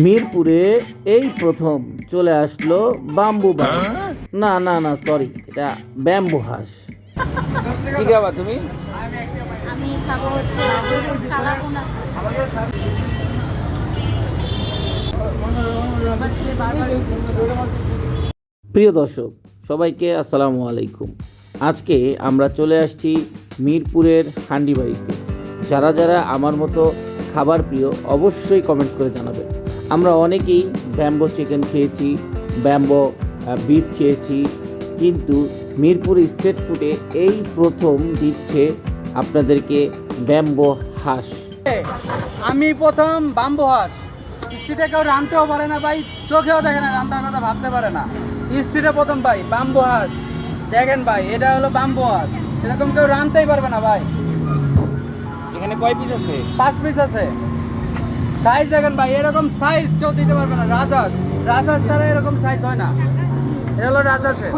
মিরপুরে এই প্রথম চলে আসলো বাম্বু বাস না না না সরি এটা ব্যাম্বু হাঁস। কি খাবা তুমি? আমি খাব প্রিয় দর্শক সবাইকে আসসালামু আলাইকুম। আজকে আমরা চলে আসছি মিরপুরের হান্ডিবাড়িতে। যারা যারা আমার মতো খাবার প্রিয় অবশ্যই কমেন্টস করে জানাবেন। আমরা অনেকেই ব্যাম্বো চিকেন খেয়েছি ব্যাম্বো বিফ খেয়েছি কিন্তু মিরপুর স্টেট ফুডে এই প্রথম দিচ্ছে আপনাদেরকে ব্যাম্বো হাঁস। আমি প্রথম বাম্বু হাঁস। স্ট্রিটে কেউ রানতেও পারে না ভাই চোখেও দেখে না রান্নার কথা ভাবতে পারে না। স্ট্রিটে প্রথম ভাই বাম্বু হাঁস। দেখেন ভাই এটা হলো বাম্বু হাঁস। এরকম কেউ রানতেই পারবে না ভাই। এখানে কয় পিস আছে? পাঁচ পিস আছে। সাইজ দেখেন ভাই এরকম সাইজ কেউ দিতে পারবে না রাজহাঁস রাজহাঁস ছাড়া এরকম সাইজ হয় না। এটা হলো রাজহাঁসের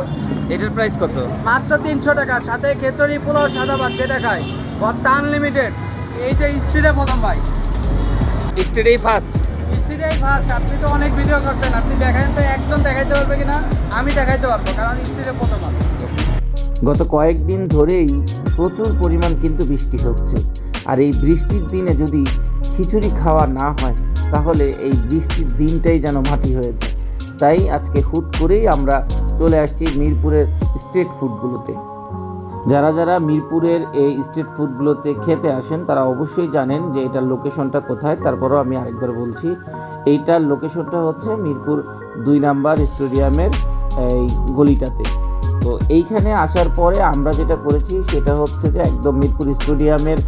এটার প্রাইস কত? মাত্র তিনশো টাকা সাথে খেচড়ি পোলাও সাদা ভাত যেটা খায়। ভর্তা আনলিমিটেড এই যে স্ট্রিটে প্রথম ভাই। স্টেটেই ফার্স্ট স্ট্রিটেই ফার্স্ট আপনি তো অনেক ভিডিও করছেন আপনি দেখান তো একজন দেখাইতে পারবে কিনা? আমি দেখাইতে পারব কারণ স্ট্রিটে প্রথম গত কয়েকদিন ধরেই প্রচুর পরিমাণ কিন্তু বৃষ্টি হচ্ছে। আর এই বৃষ্টির দিনে যদি খিচুড়ি খাওয়া না হয়, তাহলে এই বৃষ্টির দিনটাই যেন মাটি হয়ে যায়। তাই আজকে হুট করেই আমরা চলে আসছি মিরপুরের স্ট্রিট ফুডগুলোতে। যারা যারা মিরপুরের এই স্ট্রিট ফুডগুলোতে খেতে আসেন, তারা অবশ্যই জানেন যে এটার লোকেশনটা কোথায়। তারপরেও আমি আরেকবার বলছি, এইটার লোকেশনটা হচ্ছে মিরপুর দুই নাম্বার স্টেডিয়ামের এই গলিটাতে। তো এইখানে আসার পরে আমরা যেটা করেছি, সেটা হচ্ছে যে একদম মিরপুর স্টেডিয়ামের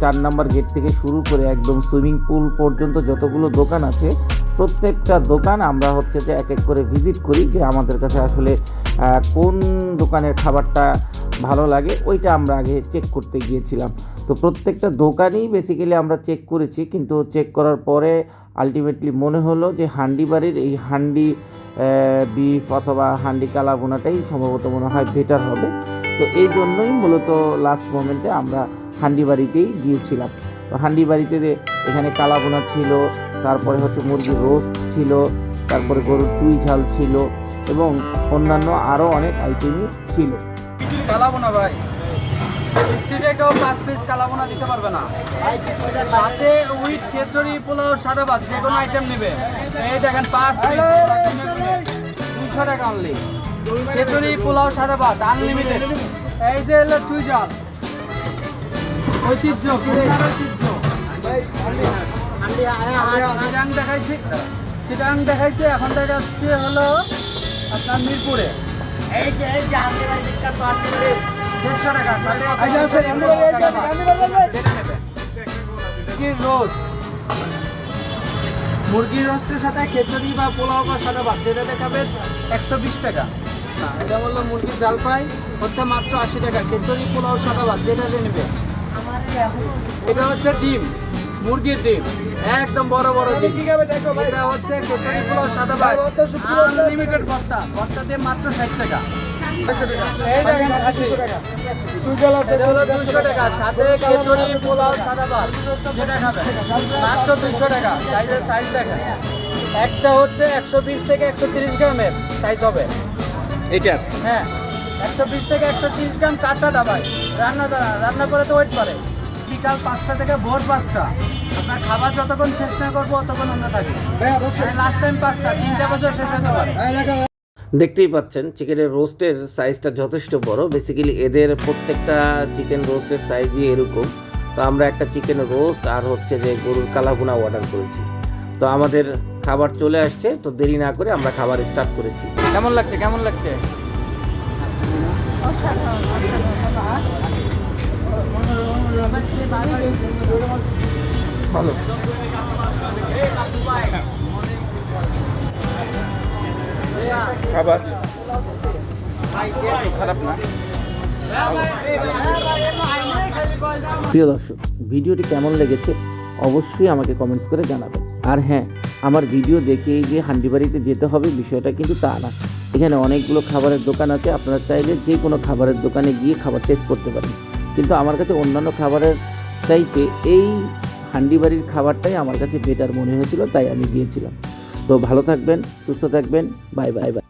চার নাম্বার গেট থেকে শুরু করে একদম সুইমিং পুল পর্যন্ত যতগুলো দোকান আছে, প্রত্যেকটা দোকান আমরা হচ্ছে যে এক এক করে ভিজিট করি যে আমাদের কাছে আসলে কোন দোকানের খাবারটা ভালো লাগে, ওইটা আমরা আগে চেক করতে গিয়েছিলাম। তো প্রত্যেকটা দোকানই বেসিক্যালি আমরা চেক করেছি, কিন্তু চেক করার পরে আলটিমেটলি মনে হলো যে হান্ডি বাড়ির এই হান্ডি বিফ অথবা হান্ডি কালা বোনাটাই সম্ভবত মনে হয় বেটার হবে। তো এই জন্যই মূলত লাস্ট মোমেন্টে আমরা হান্ডি বাড়িতেই গিয়েছিলাম। তো হান্ডি বাড়িতে এখানে কালা বোনা ছিল তারপরে হচ্ছে মুরগির রোস্ট ছিল তারপরে গরুর চুই ঝাল ছিল এবং অন্যান্য আরও অনেক আইটেমই ছিল। কালাবো না ভাই? স্ট্রিটে কেউ পাঁচ পিস কালাবো দিতে পারবে না। সাথে উইথ খেচড়ি পোলাও সাদা ভাত যে কোনো আইটেম নেবে। এই দেখেন পাঁচ পিস দুশো টাকা অনলি খেচড়ি পোলাও সাদা ভাত আনলিমিটেড এই যে হলো চুই জাল ঐতিহ্য ঐতিহ্য। চিটাং দেখাইছি চিটাং দেখাইছে এখন দেখাচ্ছে হলো আপনার মিরপুরে। দেড়শো টাকা মুরগির রোস্ট। মুরগির রোস্টের সাথে খেচুড়ি বা পোলাও বা সাদা ভাত যেটা দেখাবেন একশো বিশ টাকা। এটা বলল মুরগির জাল ফ্রাই হচ্ছে মাত্র আশি টাকা। খেচুড়ি পোলাও সাদা ভাত যেটা নেবে এটা হচ্ছে ডিম মুরগির ডিম একদম বড় বড় ডিম। এটা হচ্ছে পোলাও সাদা ভাত আনলিমিটেড ভর্তা ভর্তা দিয়ে মাত্র ষাট টাকা। এই দেখেন খাসি। এটা হলো 200 টাকা সাথে খেচুড়ি পোলাও সাদা ভাত। যেটা খাবেন মাত্র দুইশো টাকা। সাইজের সাইজ দেখেন। একটা হচ্ছে একশো বিশ থেকে একশো তিরিশ গ্রামের সাইজ হবে। এটা হ্যাঁ একশো বিশ থেকে একশো তিরিশ গ্রাম চারটা ডাবায় রান্না রান্না করে তো ওয়েট করে। বিকাল পাঁচটা থেকে ভোর পাঁচটা। আপনার খাবার যতক্ষণ শেষ না করব ততক্ষণ আমরা থাকি। লাস্ট টাইম পাঁচটা তিনটা বছর শেষ হতে পারে। দেখতেই পাচ্ছেন চিকেনের রোস্টের সাইজটা যথেষ্ট বড়। বেসিক্যালি এদের প্রত্যেকটা চিকেন রোস্টের সাইজই এরকম। তো আমরা একটা চিকেন রোস্ট আর হচ্ছে যে গরুর কালাভুনা অর্ডার করেছি। তো আমাদের খাবার চলে আসছে তো দেরি না করে আমরা খাবার স্টার্ট করেছি। কেমন লাগছে কেমন লাগছে? ভালো খাবার খারাপ না প্রিয় দর্শক, ভিডিওটি কেমন লেগেছে অবশ্যই আমাকে কমেন্টস করে জানাবেন। আর হ্যাঁ আমার ভিডিও দেখেই যে হান্ডিবাড়িতে যেতে হবে বিষয়টা কিন্তু তা না। এখানে অনেকগুলো খাবারের দোকান আছে, আপনারা চাইলে যে কোনো খাবারের দোকানে গিয়ে খাবার টেস্ট করতে পারেন। কিন্তু আমার কাছে অন্যান্য খাবারের চাইতে এই হান্ডি বাড়ির খাবারটাই আমার কাছে বেটার মনে হয়েছিল, তাই আমি গিয়েছিলাম তো ভালো থাকবেন, সুস্থ থাকবেন বাই বাই বাই